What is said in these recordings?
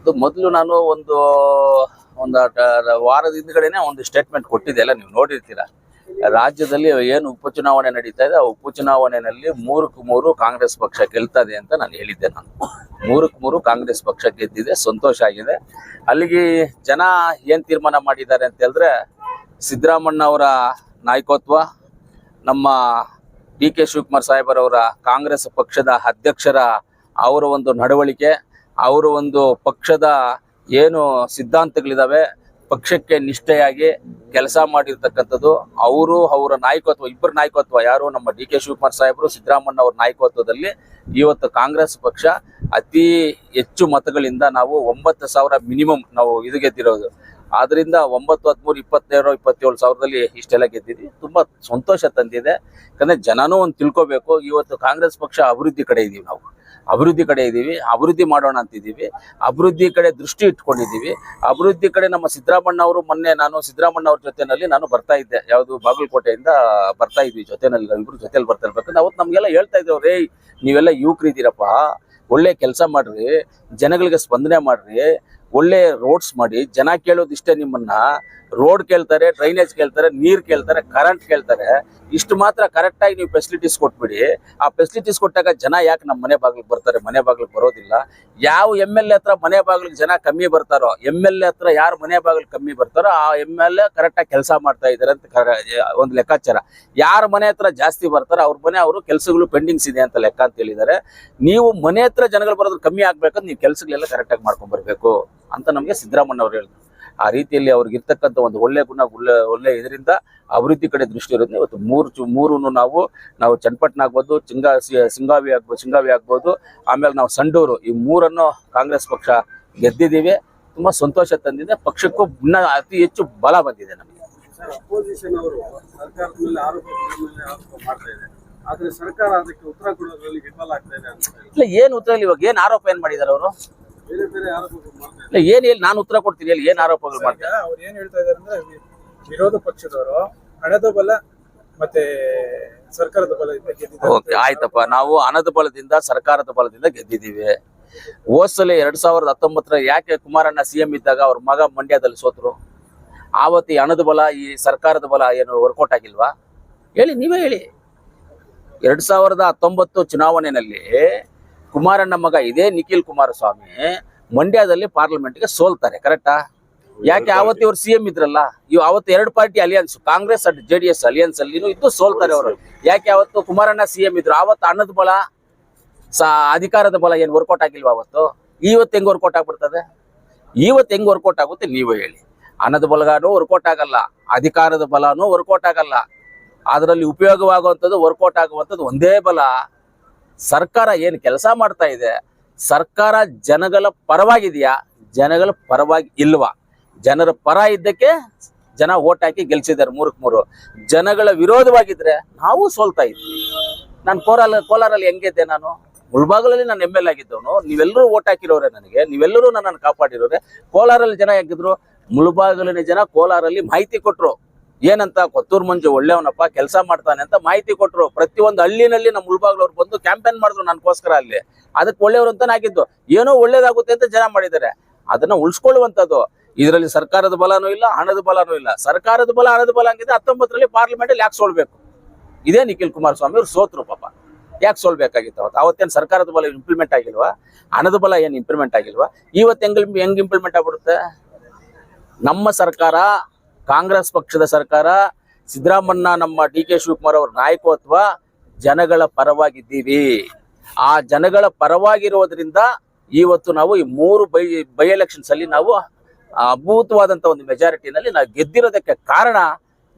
ಇದು ಮೊದಲು ನಾನು ಒಂದು ಒಂದು ವಾರದ ಹಿಂದ್ಗಡೆನೆ ಒಂದು ಸ್ಟೇಟ್ಮೆಂಟ್ ಕೊಟ್ಟಿದ್ದೆ. ಎಲ್ಲ ನೀವು ನೋಡಿರ್ತೀರ. ರಾಜ್ಯದಲ್ಲಿ ಏನು ಉಪಚುನಾವಣೆ ನಡೀತಾ ಇದೆ, ಆ ಉಪಚುನಾವಣೆಯಲ್ಲಿ ಮೂರಕ್ಕೆ ಮೂರು ಕಾಂಗ್ರೆಸ್ ಪಕ್ಷ ಗೆಲ್ತದೆ ಅಂತ ನಾನು ಹೇಳಿದ್ದೆ ನಾನು. ಮೂರಕ್ಕೆ ಮೂರು ಕಾಂಗ್ರೆಸ್ ಪಕ್ಷ ಗೆದ್ದಿದೆ, ಸಂತೋಷ ಆಗಿದೆ. ಅಲ್ಲಿಗೆ ಜನ ಏನು ತೀರ್ಮಾನ ಮಾಡಿದ್ದಾರೆ ಅಂತ ಹೇಳಿದ್ರೆ ಸಿದ್ದರಾಮಣ್ಣ ಅವರ ನಾಯಕತ್ವ, ನಮ್ಮ ಡಿ ಕೆ ಶಿವಕುಮಾರ್ ಸಾಹೇಬರವರ ಕಾಂಗ್ರೆಸ್ ಪಕ್ಷದ ಅಧ್ಯಕ್ಷರ ಅವರ ಒಂದು ನಡವಳಿಕೆ, ಅವರ ಒಂದು ಪಕ್ಷದ ಏನು ಸಿದ್ಧಾಂತಗಳಿದಾವೆ, ಪಕ್ಷಕ್ಕೆ ನಿಷ್ಠೆಯಾಗಿ ಕೆಲಸ ಮಾಡಿರ್ತಕ್ಕಂಥದ್ದು, ಅವರು ಅವರ ನಾಯಕತ್ವ, ಇಬ್ಬರ ನಾಯಕತ್ವ ಯಾರು? ನಮ್ಮ ಡಿ ಕೆ ಶಿವಕುಮಾರ್ ಸಾಹೇಬರು ಸಿದ್ದರಾಮಣ್ಣ ಅವರ ನಾಯಕತ್ವದಲ್ಲಿ ಇವತ್ತು ಕಾಂಗ್ರೆಸ್ ಪಕ್ಷ ಅತಿ ಹೆಚ್ಚು ಮತಗಳಿಂದ ನಾವು ಒಂಬತ್ತು ಸಾವಿರ ಮಿನಿಮಮ್ ನಾವು ಇದು ಗೆದ್ದಿರೋದು. ಆದ್ರಿಂದ ಒಂಬತ್ತು, ಹದಿಮೂರು ಇಪ್ಪತ್ತೇಳು ಇಪ್ಪತ್ತೇಳು ಸಾವಿರದಲ್ಲಿ ಇಷ್ಟೆಲ್ಲ ಗೆದ್ದಿದ್ವಿ. ತುಂಬಾ ಸಂತೋಷ ತಂದಿದೆ. ಯಾಕಂದ್ರೆ ಜನನೂ ಒಂದು ತಿಳ್ಕೊಬೇಕು. ಇವತ್ತು ಕಾಂಗ್ರೆಸ್ ಪಕ್ಷ ಅಭಿವೃದ್ಧಿ ಕಡೆ ಇದೀವಿ ನಾವು. ಅಭಿವೃದ್ಧಿ ಕಡೆ ಇದ್ದೀವಿ ಅಭಿವೃದ್ಧಿ ಮಾಡೋಣ ಅಂತಿದ್ದೀವಿ ಅಭಿವೃದ್ಧಿ ಕಡೆ ದೃಷ್ಟಿ ಇಟ್ಕೊಂಡಿದ್ದೀವಿ ಅಭಿವೃದ್ಧಿ ಕಡೆ ನಮ್ಮ ಸಿದ್ದರಾಮಣ್ಣ ಅವರು ಮೊನ್ನೆ ನಾನು ಸಿದ್ದರಾಮಣ್ಣ ಅವ್ರ ಜೊತೆಯಲ್ಲಿ ನಾನು ಬರ್ತಾ ಇದ್ದೆ. ಯಾವುದು ಬಾಗಲಕೋಟೆಯಿಂದ ಬರ್ತಾ ಇದ್ವಿ ಜೊತೆನಲ್ಲಿ. ಇಬ್ರು ಜೊತೆಲಿ ಬರ್ತಾ ಇರ್ಬೇಕಂದ್ರೆ ಅವತ್ತು ನಮಗೆಲ್ಲ ಹೇಳ್ತಾ ಇದ್ದೇವೆ ರೇ ನೀವೆಲ್ಲ ಯುವಕರಿದ್ದೀರಪ್ಪ. ಒಳ್ಳೆ ಕೆಲಸ ಮಾಡ್ರಿ. ಜನಗಳಿಗೆ ಸ್ಪಂದನೆ ಮಾಡ್ರಿ. ಒಳ್ಳೆ ರೋಡ್ಸ್ ಮಾಡಿ, ಜನ ಕೇಳೋದು ಇಷ್ಟೇ ನಿಮ್ಮನ್ನ. ರೋಡ್ ಕೇಳ್ತಾರೆ ಡ್ರೈನೇಜ್ ಕೇಳ್ತಾರೆ, ನೀರ್ ಕೇಳ್ತಾರೆ ಕರೆಂಟ್ ಕೇಳ್ತಾರೆ. ಇಷ್ಟು ಮಾತ್ರ ಕರೆಕ್ಟ್ ಆಗಿ ನೀವು ಫೆಸಿಲಿಟೀಸ್ ಕೊಟ್ಬಿಡಿ. ಆ ಫೆಸಿಲಿಟೀಸ್ ಕೊಟ್ಟಾಗ ಜನ ಯಾಕೆ ನಮ್ಮ ಮನೆ ಬಾಗಿಲಿಗೆ ಬರ್ತಾರೆ? ಮನೆ ಬಾಗಿಲಿಗೆ ಬರೋದಿಲ್ಲ. ಯಾವ ಎಂ ಎಲ್ ಎ ಹತ್ರ ಮನೆ ಬಾಗಿಲಿಗೆ ಜನ ಕಮ್ಮಿ ಬರ್ತಾರೋ ಎಂ ಎಲ್ ಎ ಹತ್ರ ಯಾರು ಮನೆ ಬಾಗಿಲು ಕಮ್ಮಿ ಬರ್ತಾರೋ, ಆ ಎಂ ಎಲ್ ಎ ಕರೆಕ್ಟಾಗಿ ಕೆಲಸ ಮಾಡ್ತಾ ಇದ್ದಾರೆ ಅಂತ ಒಂದು ಲೆಕ್ಕಾಚಾರ. ಯಾರ ಮನೆ ಹತ್ರ ಜಾಸ್ತಿ ಬರ್ತಾರೋ, ಅವ್ರ ಮನೆ ಅವರು ಕೆಲಸಗಳು ಪೆಂಡಿಂಗ್ಸ್ ಇದೆ ಅಂತ ಲೆಕ್ಕ ಅಂತ ಹೇಳಿದ್ದಾರೆ ನೀವು ಮನೆ ಹತ್ರ ಜನಗಳು ಬರೋದು ಕಮ್ಮಿ ಆಗ್ಬೇಕಂತ ನೀವು ಕೆಲಸಗಳೆಲ್ಲ ಕರೆಕ್ಟಾಗಿ ಮಾಡ್ಕೊಂಡ್ ಬರ್ಬೇಕು. ಅಂತ ನಮಗೆ ಸಿದ್ದರಾಮಣ್ಣ ಅವರು ಹೇಳಿದ್ರು ಆ ರೀತಿಯಲ್ಲಿ ಅವ್ರಿಗೆ ಇರ್ತಕ್ಕಂಥ ಒಂದು ಒಳ್ಳೆ ಗುಣ ಒಳ್ಳೆ ಒಳ್ಳೆ ಇದರಿಂದ ಅಭಿವೃದ್ಧಿ ಕಡೆ ದೃಷ್ಟಿ ಇರುತ್ತೆ ಇವತ್ತು ಮೂರು ಚು ಮೂರು ನಾವು ನಾವು ಚನ್ನಪಟ್ಟಣ ಆಗ್ಬೋದು ಚಿಂಗಾ ಸಿಂಗಾವಿ ಆಗ್ಬೋದು ಸಿಂಗಾವಿ ಆಗ್ಬೋದು ಆಮೇಲೆ ನಾವು ಸಂಡೂರು ಈ ಮೂರನ್ನು ಕಾಂಗ್ರೆಸ್ ಪಕ್ಷ ಗೆದ್ದಿದ್ದೀವಿ. ತುಂಬ ಸಂತೋಷ ತಂದಿದೆ. ಪಕ್ಷಕ್ಕೂ ಇನ್ನ ಅತಿ ಹೆಚ್ಚು ಬಲ ಬಂದಿದೆ ನಮಗೆ. ಸರ್ಕಾರ ಅದಕ್ಕೆ ಉತ್ತರ ಕೊಡೋದ್ರಲ್ಲಿ ವಿಫಲ ಆಗ್ತಾ ಇದೆ ಇಲ್ಲ ಏನು ಉತ್ತರ ಇವಾಗ ಏನು ಆರೋಪ ಏನ್ ಮಾಡಿದಾರೆ ಅವರು? ಇಲ್ಲ ಏನ್ ಹೇಳಿ ನಾನು ಉತ್ತರ ಕೊಡ್ತೀನಿ ಹೇಳಿ ಏನು ಆರೋಪಗಳು ಮಾಡ್ತಾರೆ? ಅವ್ರು ಏನ್ ಹೇಳ್ತಾ ಇದಾರೆ ಅಂದ್ರೆ ವಿರೋಧ ಪಕ್ಷದವರು ಹಣದ ಬಲ ಮತ್ತೆ ಸರ್ಕಾರದ ಬಲದಿಂದ ಗೆದ್ದಿದ್ದಾರೆ. ಓಕೆ ಆಯ್ತಪ್ಪ. ನಾವು ಹಣದ ಬಲದಿಂದ ಸರ್ಕಾರದ ಬಲದಿಂದ ಗೆದ್ದಿದ್ದೀವಿ. ಹೋದ್ಸಲ ಎರಡ್ ಸಾವಿರದ ಹತ್ತೊಂಬತ್ತರ ಯಾಕೆ ಕುಮಾರಣ್ಣ ಸಿಎಂ ಇದ್ದಾಗ ಅವ್ರ ಮಗ ಮಂಡ್ಯದಲ್ಲಿ ಸೋತರು? ಆವತ್ತು ಈ ಹಣದ ಬಲ ಈ ಸರ್ಕಾರದ ಬಲ ಏನು ವರ್ಕೌಟ್ ಆಗಿಲ್ವಾ? ಹೇಳಿ ನೀವೇ ಹೇಳಿ. ಎರಡ್ ಸಾವಿರದ ಹತ್ತೊಂಬತ್ತು ಚುನಾವಣೆಯಲ್ಲಿ ಕುಮಾರಣ್ಣ ಮಗ ಇದೇ ನಿಖಿಲ್ ಕುಮಾರಸ್ವಾಮಿ ಮಂಡ್ಯದಲ್ಲಿ ಪಾರ್ಲಿಮೆಂಟ್ಗೆ ಸೋಲ್ತಾರೆ ಕರೆಕ್ಟಾ ಯಾಕೆ ಅವತ್ತು ಇವ್ರು ಸಿಎಂ ಇದ್ರಲ್ಲ? ಇವ್ ಅವತ್ತು ಎರಡು party alliance Congress and J D S alliance ಅಲ್ಲಿ ಇದ್ದು ಸೋಲ್ತಾರೆ ಅವರು. ಯಾಕೆ ಅವತ್ತು ಕುಮಾರಣ್ಣ ಸಿಎಂ ಇದ್ರು? ಅವತ್ತು ಅನ್ನದ ಬಲ, ಸಾ, ಅಧಿಕಾರದ ಬಲ ಏನು ವರ್ಕೌಟ್ ಆಗಿಲ್ವಾ ಅವತ್ತು? ಇವತ್ತು ಹೆಂಗ್ ವರ್ಕೌಟ್ ಆಗ್ಬಿಡ್ತದೆ? ಇವತ್ತು ಹೆಂಗ್ ವರ್ಕೌಟ್ ಆಗುತ್ತೆ ನೀವು ಹೇಳಿ. ಅನ್ನದ ಬಲಗಾನು ವರ್ಕೌಟ್ ಆಗಲ್ಲ, ಅಧಿಕಾರದ ಬಲನೂ ವರ್ಕೌಟ್ ಆಗಲ್ಲ. ಅದರಲ್ಲಿ ಉಪಯೋಗವಾಗುವಂಥದ್ದು ವರ್ಕೌಟ್ ಆಗುವಂಥದ್ದು ಒಂದೇ ಬಲ. ಸರ್ಕಾರ ಏನು ಕೆಲಸ ಮಾಡ್ತಾ ಇದೆ? ಸರ್ಕಾರ ಜನಗಳ ಪರವಾಗಿದೆಯಾ? ಜನಗಳ ಪರವಾಗಿ ಇಲ್ವಾ? ಜನರ ಪರ ಇದ್ದಕ್ಕೆ ಜನ ಓಟ್ ಹಾಕಿ ಗೆಲ್ಸಿದ್ದಾರೆ ಮೂರಕ್ಕೆ ಮೂರು. ಜನಗಳ ವಿರೋಧವಾಗಿದ್ರೆ ನಾವು ಸೋಲ್ತಾ ಇದ್ವಿ. ನಾನು ಕೋಲಾರ, ಕೋಲಾರಲ್ಲಿ ಹೆಂಗಿದ್ದೆ ನಾನು? ಮುಳ್ಬಾಗಲಲ್ಲಿ ನಾನು ಎಂ ಎಲ್ ಆಗಿದ್ದವನು. ನೀವೆಲ್ಲರೂ ಓಟ್ ಹಾಕಿರೋರೆ ನನಗೆ. ನೀವೆಲ್ಲರೂ ನನ್ನನ್ನು ಕಾಪಾಡಿರೋರೆ. ಕೋಲಾರಲ್ಲಿ ಜನ ಹೆಂಗಿದ್ರು? ಮುಳ್ಬಾಗಲಿನ ಜನ ಕೋಲಾರಲ್ಲಿ ಮಾಹಿತಿ ಕೊಟ್ರು. ಏನಂತ ಕೊತ್ತೂರ್ ಮಂಜು ಒಳ್ಳೆಯವನಪ್ಪ, ಕೆಲಸ ಮಾಡ್ತಾನೆ ಅಂತ ಮಾಹಿತಿ ಕೊಟ್ಟರು ಪ್ರತಿಯೊಂದು ಹಳ್ಳಿನಲ್ಲಿ ನಮ್ಮ ಮುಳ್ಬಾಗ್ಲವ್ರು ಬಂದು ಕ್ಯಾಂಪೇನ್ ಮಾಡಿದ್ರು ನನಗೋಸ್ಕರ ಅಲ್ಲಿ. ಅದಕ್ಕೆ ಒಳ್ಳೆಯವರು ಅಂತ ಆಗಿದ್ದು. ಏನೋ ಒಳ್ಳೇದಾಗುತ್ತೆ ಅಂತ ಜನ ಮಾಡಿದ್ದಾರೆ. ಅದನ್ನ ಉಳಿಸ್ಕೊಳ್ಳುವಂಥದ್ದು. ಇದರಲ್ಲಿ ಸರ್ಕಾರದ ಬಲನೂ ಇಲ್ಲ, ಹಣದ ಬಲನೂ ಇಲ್ಲ. ಸರ್ಕಾರದ ಬಲ, ಹಣದ ಬಲ ಹಂಗಿದೆ. ಹತ್ತೊಂಬತ್ತರಲ್ಲಿ ಪಾರ್ಲಿಮೆಂಟಲ್ಲಿ ಯಾಕೆ ಸೋಲ್ಬೇಕು? ಇದೇ ನಿಖಿಲ್ ಕುಮಾರಸ್ವಾಮಿ ಅವ್ರು ಸೋತ್ರು ಪಾಪ. ಯಾಕೆ ಸೋಲ್ಬೇಕಾಗಿತ್ತು ಅವತ್ತು? ಅವತ್ತೇನು ಸರ್ಕಾರದ ಬಲ ಇಂಪ್ಲಿಮೆಂಟ್ ಆಗಿಲ್ವಾ? ಹಣದ ಬಲ ಏನು ಇಂಪ್ಲಿಮೆಂಟ್ ಆಗಿಲ್ವಾ? ಇವತ್ತು ಹೆಂಗ್ ಹೆಂಗ್ ಇಂಪ್ಲಿಮೆಂಟ್ ಆಗ್ಬಿಡುತ್ತೆ? ನಮ್ಮ ಸರ್ಕಾರ ಕಾಂಗ್ರೆಸ್ ಪಕ್ಷದ ಸರ್ಕಾರ ಸಿದ್ದರಾಮಣ್ಣ ನಮ್ಮ ಡಿ ಕೆ ಶಿವಕುಮಾರ್ ಅವರ ನಾಯಕತ್ವ ಜನಗಳ ಪರವಾಗಿದ್ದೀವಿ ಆ ಜನಗಳ ಪರವಾಗಿರೋದ್ರಿಂದ ಇವತ್ತು ನಾವು ಈ ಮೂರು ಬೈ ಬೈ ಎಲೆಕ್ಷನ್ಸ್ ಅಲ್ಲಿ ನಾವು ಅಭೂತವಾದಂಥ ಒಂದು ಮೆಜಾರಿಟಿನಲ್ಲಿ ನಾವು ಗೆದ್ದಿರೋದಕ್ಕೆ ಕಾರಣ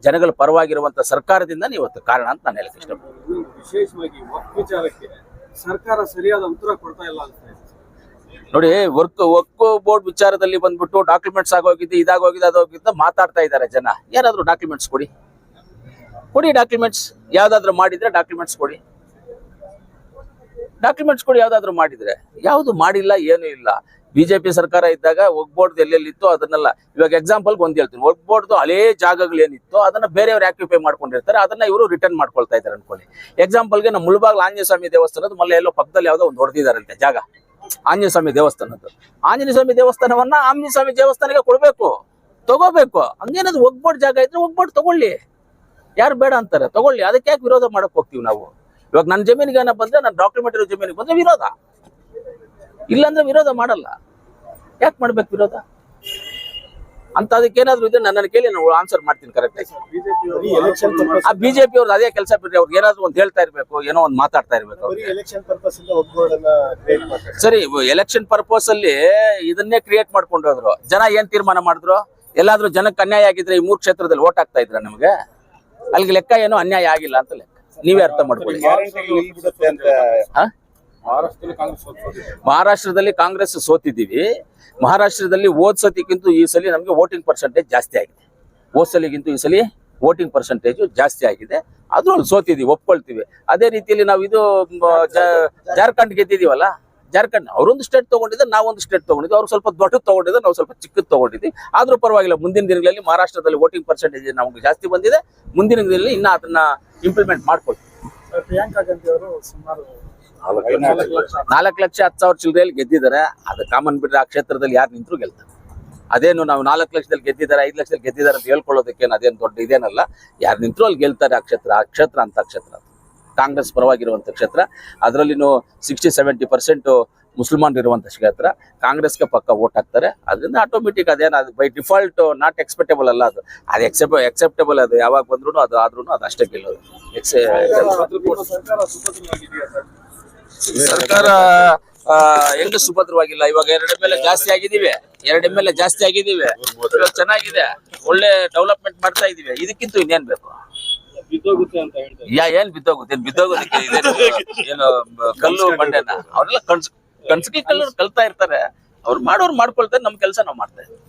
ಜನಗಳ ಪರವಾಗಿರುವಂತ ಸರ್ಕಾರದಿಂದ ಇವತ್ತು ಕಾರಣ ಅಂತ ನಾನು ಹೇಳಕ್ಕೆ ಇಷ್ಟಪಡ್ತೀನಿ ವಿಶೇಷವಾಗಿ ಸರ್ಕಾರ ಸರಿಯಾದ ಉತ್ತರ ಕೊಡ್ತಾ ಇಲ್ಲ ಅಂತ. ನೋಡಿ ವರ್ಕ್ ವರ್ಕ್ ಬೋರ್ಡ್ ವಿಚಾರದಲ್ಲಿ ಬಂದ್ಬಿಟ್ಟು ಡಾಕ್ಯುಮೆಂಟ್ಸ್ ಆಗೋಗಿದೆ, ಇದಾಗೋಗಿದೆ, ಅದಾಗೋಗಿದೆ ಮಾತಾಡ್ತಾ ಇದ್ದಾರೆ ಜನ. ಏನಾದ್ರು ಡಾಕ್ಯುಮೆಂಟ್ಸ್ ಕೊಡಿ. ಕೊಡಿ ಡಾಕ್ಯುಮೆಂಟ್ಸ್ ಯಾವ್ದಾದ್ರು ಮಾಡಿದ್ರೆ ಡಾಕ್ಯುಮೆಂಟ್ಸ್ ಕೊಡಿ. ಡಾಕ್ಯುಮೆಂಟ್ಸ್ ಕೊಡಿ, ಯಾವ್ದಾದ್ರು ಮಾಡಿದ್ರೆ. ಯಾವುದು ಮಾಡಿಲ್ಲ, ಏನು ಇಲ್ಲ. ಬಿಜೆಪಿ ಸರ್ಕಾರ ಇದ್ದಾಗ ಒಗ್ಬೋರ್ಡ್ ಎಲ್ಲೆಲ್ಲಿತ್ತು ಅದನ್ನೆಲ್ಲ, ಇವಾಗ ಎಕ್ಸಾಂಪಲ್ ಒಂದ್ ಹೇಳ್ತೀನಿ. ವರ್ಕ್ ಹಳೇ ಜಾಗಗಳು ಏನಿತ್ತು ಅದನ್ನ ಬೇರೆಯವ್ರು ಆಕ್ಯುಪೈ ಮಾಡ್ಕೊಂಡಿರ್ತಾರೆ, ಅದನ್ನ ಇವರು ರಿಟರ್ನ್ ಮಾಡ್ಕೊಳ್ತಾ ಇದ್ದಾರೆ ಅನ್ಕೊಳ್ಳಿ. ಎಕ್ಸಾಂಪಲ್ಗೆ ನಮ್ಮ ಮುಳಬಾಗ್ಲ ಆಂಜನೇಯ ಸ್ವಾಮಿ ದೇವಸ್ಥಾನದ ಮಲ್ಲೆ ಎಲ್ಲೋ ಪಕ್ಕದಲ್ಲಿ ಯಾವ್ದೋ ಒಂದು ಹೊಡೆದಿದ್ದಾರಂತೆ ಜಾಗ. ಆಂಜನೇಯ ಸ್ವಾಮಿ ದೇವಸ್ಥಾನದ್ದು. ಆಂಜನೇಯ ಸ್ವಾಮಿ ದೇವಸ್ಥಾನವನ್ನ ಆಂಜನೇಯ ಸ್ವಾಮಿ ದೇವಸ್ಥಾನಕ್ಕೆ ಕೊಡ್ಬೇಕು, ತಗೋಬೇಕು. ಹಂಗೇನದು ಒಗ್ಬೋರ್ಡ್ ಜಾಗ ಇದ್ರೆ ಒಗ್ಬೋರ್ಡ್ ತಗೊಳ್ಳಿ. ಯಾರು ಬೇಡ ಅಂತಾರೆ, ತಗೊಳ್ಳಿ. ಅದಕ್ಕೆ ಯಾಕೆ ವಿರೋಧ ಮಾಡಕ್ ಹೋಗ್ತೀವಿ ನಾವು? ಇವಾಗ ನನ್ನ ಜಮೀನಿಗೆ ಏನಪ್ಪ ಬಂದ್ರೆ ನನ್ನ ಡಾಕ್ಯುಮೆಂಟ್ ಇರೋ ಜಮೀನಿಗೆ ಬಂದ್ರೆ ವಿರೋಧ. ಇಲ್ಲಾಂದ್ರೆ ವಿರೋಧ ಮಾಡಲ್ಲ. ಯಾಕೆ ಮಾಡ್ಬೇಕು ವಿರೋಧ? ಅಂತ ಅದಕ್ಕೆ ಏನಾದ್ರು ಇದ್ರೆ ನನ್ನ ಕೇಳಿ ನಾನು ಆನ್ಸರ್ ಮಾಡ್ತೀನಿ ಕರೆಕ್ಟ್ ಆ ಬಿಜೆಪಿ ಅವ್ರದ್ದು ಅದೇ ಕೆಲಸ ಬಿಡ್ರಿ ಅವ್ರಿಗೆ ಏನಾದ್ರು ಒಂದು ಹೇಳ್ತಾ ಇರ್ಬೇಕು ಏನೋ ಒಂದು ಮಾತಾಡ್ತಾ ಇರ್ಬೇಕು ಸರಿ ಎಲೆಕ್ಷನ್ ಪರ್ಪಸ್ ಅಲ್ಲಿ ಇದನ್ನೇ ಕ್ರಿಯೇಟ್ ಮಾಡ್ಕೊಂಡು ಹೋದ್ರು. ಜನ ಏನ್ ತೀರ್ಮಾನ ಮಾಡಿದ್ರು? ಎಲ್ಲಾದ್ರೂ ಜನಕ್ಕೆ ಅನ್ಯಾಯ ಆಗಿದ್ರೆ ಈ ಮೂರು ಕ್ಷೇತ್ರದಲ್ಲಿ ಓಟ್ ಆಗ್ತಾ ಇದ್ರ ನಮ್ಗೆ? ಅಲ್ಲಿಗೆ ಲೆಕ್ಕ ಏನೋ ಅನ್ಯಾಯ ಆಗಿಲ್ಲ ಅಂತ ಲೆಕ್ಕ. ನೀವೇ ಅರ್ಥ ಮಾಡ್ಕೊಳ್ಳಿ? ಮಹಾರಾಷ್ಟ್ರದಲ್ಲಿ ಕಾಂಗ್ರೆಸ್ ಸೋತ್ಕೊಂಡಿದೆ. ಮಹಾರಾಷ್ಟ್ರದಲ್ಲಿ ಕಾಂಗ್ರೆಸ್ ಸೋತಿದ್ದೀವಿ. ಮಹಾರಾಷ್ಟ್ರದಲ್ಲಿ ಓದ್ ಸತಿಗಿಂತ ಈ ಸಲ ನಮಗೆ ವೋಟಿಂಗ್ ಪರ್ಸೆಂಟೇಜ್ ಜಾಸ್ತಿ ಆಗಿದೆ. ಹೋದ ಸಲಿಗಿಂತ ಈ ಸಲ ವೋಟಿಂಗ್ ಪರ್ಸೆಂಟೇಜು ಜಾಸ್ತಿ ಆಗಿದೆ. ಅದ್ರಲ್ಲಿ ಸೋತಿದ್ದೀವಿ ಒಪ್ಕೊಳ್ತೀವಿ. ಅದೇ ರೀತಿಯಲ್ಲಿ ನಾವು ಇದು ಜಾರ್ಖಂಡ್ ಗೆದ್ದಿದೀವಲ್ಲ ಜಾರ್ಖಂಡ್ ಅವರೊಂದು ಸ್ಟೇಟ್ ತಗೊಂಡಿದ್ದೆ ನಾವೊಂದು ಸ್ಟೇಟ್ ತಗೊಂಡಿದ್ವಿ ಅವ್ರು ಸ್ವಲ್ಪ ದೊಡ್ಡದು ತಗೊಂಡಿದ್ದೆ ನಾವು ಸ್ವಲ್ಪ ಚಿಕ್ಕದು ತೊಗೊಂಡಿದ್ದೀವಿ. ಆದರೂ ಪರವಾಗಿಲ್ಲ ಮುಂದಿನ ದಿನಗಳಲ್ಲಿ ಮಹಾರಾಷ್ಟ್ರದಲ್ಲಿ ವೋಟಿಂಗ್ ಪರ್ಸೆಂಟೇಜ್ ನಮ್ಗೆ ಜಾಸ್ತಿ ಬಂದಿದೆ. ಮುಂದಿನ ದಿನಗಳಲ್ಲಿ ಇನ್ನೂ ಅದನ್ನ ಇಂಪ್ಲಿಮೆಂಟ್ ಮಾಡ್ಕೊಳ್ತೀವಿ. ಪ್ರಿಯಾಂಕಾ ಗಾಂಧಿ ಅವರು ಸುಮಾರು ನಾಲ್ಕು ಲಕ್ಷ. ಹತ್ತು ಸಾವಿರ ಚಿಲ್ಲರೆಯಲ್ಲಿ ಗೆದ್ದಿದ್ದಾರೆ. ಅದು ಕಾಮನ್ ಬಿಟ್ಟರೆ ಆ ಕ್ಷೇತ್ರದಲ್ಲಿ ಯಾರು ನಿಂತರೂ ಗೆಲ್ತಾರೆ. ಅದೇನು ನಾವು ನಾಲ್ಕು ಲಕ್ಷದಲ್ಲಿ ಗೆದ್ದಿದ್ದಾರೆ ಐದು ಲಕ್ಷದಲ್ಲಿ ಗೆದ್ದಿದ್ದಾರೆ ಅಂತ ಹೇಳ್ಕೊಳ್ಳೋದಕ್ಕೇನು ಅದೇನು ದೊಡ್ಡ ಇದೇನಲ್ಲ. ಯಾರು ನಿಂತರೂ ಅಲ್ಲಿ ಗೆಲ್ತಾರೆ ಆ ಕ್ಷೇತ್ರ ಆ ಕ್ಷೇತ್ರ ಅಂತ ಕ್ಷೇತ್ರ. ಕಾಂಗ್ರೆಸ್ ಪರವಾಗಿರುವಂಥ ಕ್ಷೇತ್ರ. ಅದರಲ್ಲಿನೂ ಸಿಕ್ಸ್ಟಿ ಸೆವೆಂಟಿ ಪರ್ಸೆಂಟು ಮುಸಲ್ಮಾನ್ ಇರುವಂಥ ಕ್ಷೇತ್ರ. ಕಾಂಗ್ರೆಸ್ಗೆ ಪಕ್ಕ ವೋಟ್ ಹಾಕ್ತಾರೆ. ಅದರಿಂದ ಆಟೋಮೆಟಿಕ್ ಅದೇನು ಅದು ಬೈ ಡಿಫಾಲ್ಟ್ ನಾಟ್ ಎಕ್ಸ್ಪೆಕ್ಟೇಬಲ್ ಅಲ್ಲ ಅದು. ಅದು ಎಕ್ಸೆಪ್ ಎಕ್ಸೆಪ್ಟೇಬಲ್ ಅದು ಯಾವಾಗ ಬಂದ್ರೂ ಅದು ಆದ್ರೂ ಅದು ಅಷ್ಟೇ ಗೆಲ್ಲೋದು. ಎಕ್ಸೆ ಸರ್ಕಾರ ಎಲ್ಲೂ ಸುಭದ್ರವಾಗಿಲ್ಲ. ಇವಾಗ ಎರಡು ಎಂ ಎಲ್ ಜಾಸ್ತಿ ಆಗಿದೀವಿ. ಎರಡು ಎಂ ಎಲ್ ಜಾಸ್ತಿ ಆಗಿದೀವಿ. ಇವಾಗ ಚೆನ್ನಾಗಿದೆ. ಒಳ್ಳೆ ಡೆವಲಪ್ಮೆಂಟ್ ಮಾಡ್ತಾ ಇದೀವಿ. ಇದಕ್ಕಿಂತ ಇನ್ನೇನ್ ಬೇಕು? ಯಾ, ಏನ್ ಬಿದ್ದೋಗುತ್ತೆ? ಏನ್ ಬಿದ್ದೋಗೋದಕ್ಕೆ ಏನು ಕಲ್ಲು ಬಂಡೆನ? ಅವ್ರೆಲ್ಲ ಕನ್ಸ್, ಕಲ್ಲು ಕಲ್ತಾ ಇರ್ತಾರೆ. ಅವ್ರು ಮಾಡೋರು ಮಾಡ್ಕೊಳ್ತಾರೆ. ನಮ್ ಕೆಲಸ ನಾವು ಮಾಡ್ತಾ ಇದ್ದೀವಿ.